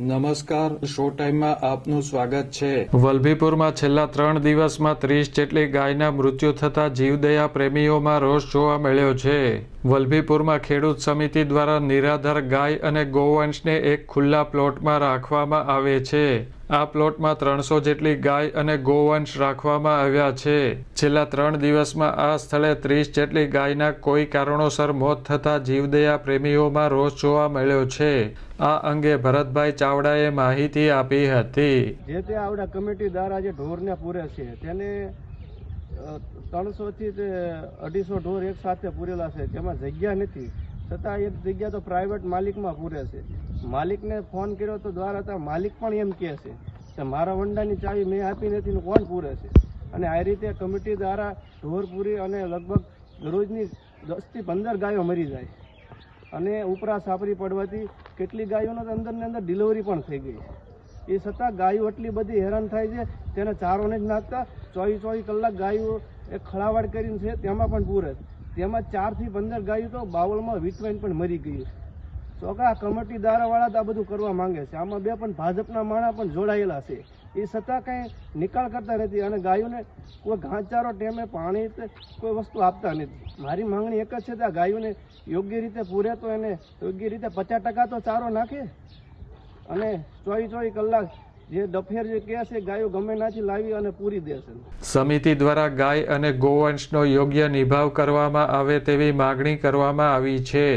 નમસ્કાર, શો ટાઈમમાં આપનું સ્વાગત છે. વલભીપુરમાં છેલ્લા ત્રણ દિવસમાં ત્રીસ જેટલી ગાયના મૃત્યુ થતા જીવદયા પ્રેમીઓમાં રોષ જોવા મળ્યો છે. વલભીપુરમાં ખેડૂત સમિતિ દ્વારા નિરાધાર ગાય અને ગૌવંશને એક ખુલ્લા પ્લોટમાં રાખવામાં આવે છે. આ પ્લોટમાં ત્રણસો જેટલી ગાય અને ગૌવંશ રાખવામાં આવ્યા છે. છેલ્લા ત્રણ દિવસમાં આ સ્થળે ત્રીસ જેટલી ગાયના કોઈ કારણોસર મોત થતા જીવદયા પ્રેમીઓમાં રોષ જોવા મળ્યો છે. આ અંગે ભરતભાઈ ચાવડાએ માહિતી આપી હતી. જે તે આવડા કમિટી દ્વારા જે ઢોરને પૂરે છે, તેને ત્રણસો થી અઢીસો ઢોર એક સાથે પૂરેલા છે. જેમાં જગ્યા નથી. છતાં એક જગ્યા તો પ્રાઇવેટ માલિકમાં પૂરે છે. માલિકને ફોન કર્યો તો દ્વારા હતા માલિક પણ એમ કહે છે કે મારા વંડાની ચાવી મેં આપી નથી ને કોણ પૂરે છે? અને આ રીતે કમિટી દ્વારા ઢોરપુરી અને લગભગ રોજની દસથી પંદર ગાયો મરી જાય. અને ઉપરા સાપરી પડવાથી કેટલી ગાયોનો તો અંદર ને અંદર ડિલિવરી પણ થઈ ગઈ એ છતાં ગાયો એટલી બધી હેરાન થાય છે, તેને ચારોને જ નાખતા ચોવીસ ચોવીસ કલાક ગાયો એ ખળાવાડ કરીને છે, તેમાં પણ પૂરે તેમાં ચારથી પંદર ગાયો તો બાવળમાં વીટવાઈને પણ મરી ગઈ છોકરા કમિટી તો આ બધું કરવા માંગે છે. આમાં બે પણ ભાજપના માણા પણ જોડાયેલા છે. એ છતાં કંઈ નિકાલ કરતા નથી અને ગાયોને કોઈ ઘાસચારો ટેમે, પાણી કોઈ વસ્તુ આપતા નથી. મારી માંગણી એક જ છે કે આ ગાયોને યોગ્ય રીતે પૂરે તો એને યોગ્ય રીતે પચાસ ટકા તો ચારો નાખે. અને ચોવીસ ચોવીસ કલાક જે ડફેર જે કહે છે, ગાયો ગમે નાથી લાવી અને પૂરી દેશે સમિતિ દ્વારા ગાય અને ગોવંશનો યોગ્ય નિભાવ કરવામાં આવે તેવી માગણી કરવામાં આવી છે.